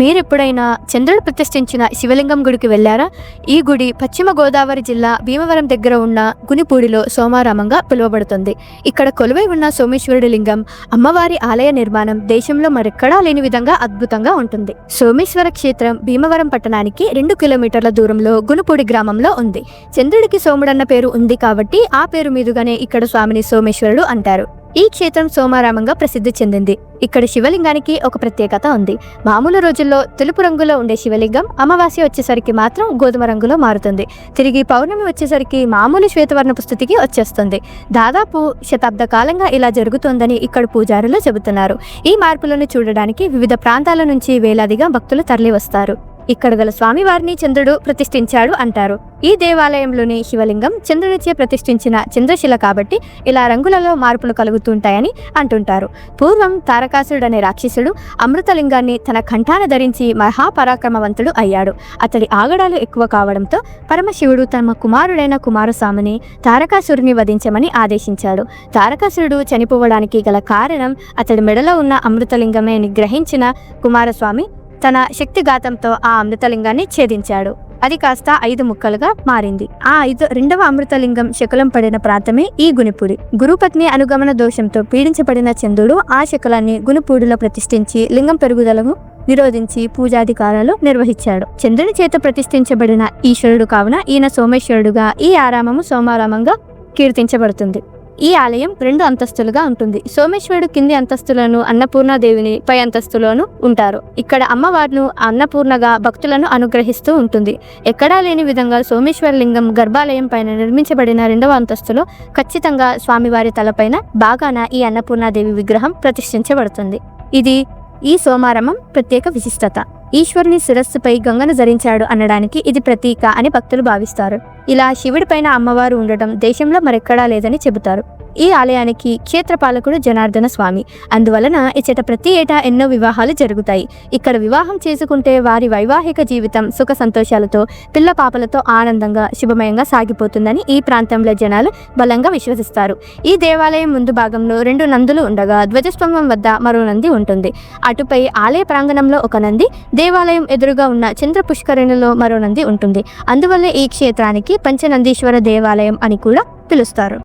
మీరెప్పుడైనా చంద్రుడు ప్రతిష్ఠించిన శివలింగం గుడికి వెళ్ళారా? ఈ గుడి పశ్చిమ గోదావరి జిల్లా భీమవరం దగ్గర ఉన్న గునిపూడిలో సోమారామంగా పిలువబడుతుంది. ఇక్కడ కొలువై ఉన్న సోమేశ్వరుడి లింగం అమ్మవారి ఆలయ నిర్మాణం దేశంలో మరెక్కడా లేని విధంగా అద్భుతంగా ఉంటుంది. సోమేశ్వర క్షేత్రం భీమవరం పట్టణానికి రెండు కిలోమీటర్ల దూరంలో గునుపూడి గ్రామంలో ఉంది. చంద్రుడికి సోముడన్న పేరు ఉంది కాబట్టి ఆ పేరు మీదుగానే ఇక్కడ స్వామిని సోమేశ్వరుడు అంటారు. ఈ క్షేత్రం సోమారామంగా ప్రసిద్ధి చెందింది. ఇక్కడ శివలింగానికి ఒక ప్రత్యేకత ఉంది. మామూలు రోజుల్లో తెలుపు రంగులో ఉండే శివలింగం అమావాస్య వచ్చేసరికి మాత్రం గోధుమ రంగులో మారుతుంది. తిరిగి పౌర్ణమి వచ్చేసరికి మామూలు శ్వేతవర్ణపు స్థితికి వచ్చేస్తుంది. దాదాపు శతాబ్ద కాలంగా ఇలా జరుగుతోందని ఇక్కడ పూజారులు చెబుతున్నారు. ఈ మార్పులను చూడడానికి వివిధ ప్రాంతాల నుంచి వేలాదిగా భక్తులు తరలివస్తారు. ఇక్కడ గల స్వామివారిని చంద్రుడు ప్రతిష్ఠించాడు అంటారు. ఈ దేవాలయంలోని శివలింగం చంద్రుడిచే ప్రతిష్ఠించిన చంద్రశిల కాబట్టి ఇలా రంగులలో మార్పులు కలుగుతుంటాయని అంటుంటారు. పూర్వం తారకాసురుడు అనే రాక్షసుడు అమృతలింగాన్ని తన కంఠాన ధరించి మహాపరాక్రమవంతుడు అయ్యాడు. అతడి ఆగడాలు ఎక్కువ కావడంతో పరమశివుడు తమ కుమారుడైన కుమారస్వామిని తారకాసురుని వధించమని ఆదేశించాడు. తారకాసురుడు చనిపోవడానికి గల కారణం అతడి మెడలో ఉన్న అమృతలింగమే అని గ్రహించిన కుమారస్వామి తన శక్తిఘాతంతో ఆ అమృతలింగాన్ని ఛేదించాడు. అది కాస్త ఐదు ముక్కలుగా మారింది. ఆ ఐదు రెండవ అమృతలింగం శకలం పడిన ప్రాంతమే ఈ గునిపూడి గురుపత్ని అనుగమన దోషంతో పీడించబడిన చంద్రుడు ఆ శకలాన్ని గునిపూడిలో ప్రతిష్ఠించి లింగం పెరుగుదలను నిరోధించి పూజాధికారాలు నిర్వహించాడు. చంద్రుని చేత ప్రతిష్ఠించబడిన ఈశ్వరుడు కావున ఈయన సోమేశ్వరుడుగా ఈ ఆరామము సోమారామంగా కీర్తించబడుతుంది. ఈ ఆలయం రెండు అంతస్తులుగా ఉంటుంది. సోమేశ్వరుడు కింది అంతస్తులను అన్నపూర్ణాదేవిని పై అంతస్తులోను ఉంటారు. ఇక్కడ అమ్మవారును అన్నపూర్ణగా భక్తులను అనుగ్రహిస్తూ ఉంటుంది. ఎక్కడా లేని విధంగా సోమేశ్వర లింగం గర్భాలయం పైన నిర్మించబడిన రెండవ అంతస్తులో ఖచ్చితంగా స్వామివారి తలపైన బాగాన ఈ అన్నపూర్ణాదేవి విగ్రహం ప్రతిష్ఠించబడుతుంది. ఇది ఈ సోమారమం ప్రత్యేక విశిష్టత. ఈశ్వరుని శిరస్సుపై గంగను ధరించాడు అనడానికి ఇది ప్రతీక అని భక్తులు భావిస్తారు. ఇలా శివుడిపైన అమ్మవారు ఉండటం దేశంలో మరెక్కడా లేదని చెబుతారు. ఈ ఆలయానికి క్షేత్రపాలకుడు జనార్దన స్వామి. అందువలన ఇచ్చట ప్రతి ఏటా ఎన్నో వివాహాలు జరుగుతాయి. ఇక్కడ వివాహం చేసుకుంటే వారి వైవాహిక జీవితం సుఖ సంతోషాలతో పిల్ల పాపలతో ఆనందంగా శుభమయంగా సాగిపోతుందని ఈ ప్రాంతంలో జనాలు బలంగా విశ్వసిస్తారు. ఈ దేవాలయం ముందు భాగంలో రెండు నందులు ఉండగా ధ్వజస్తంభం వద్ద మరో నంది ఉంటుంది. అటుపై ఆలయ ప్రాంగణంలో ఒక నంది దేవాలయం ఎదురుగా ఉన్న చంద్ర పుష్కరిణిలో మరో నంది ఉంటుంది. అందువల్ల ఈ క్షేత్రానికి పంచనందీశ్వర దేవాలయం అని కూడా పిలుస్తారు.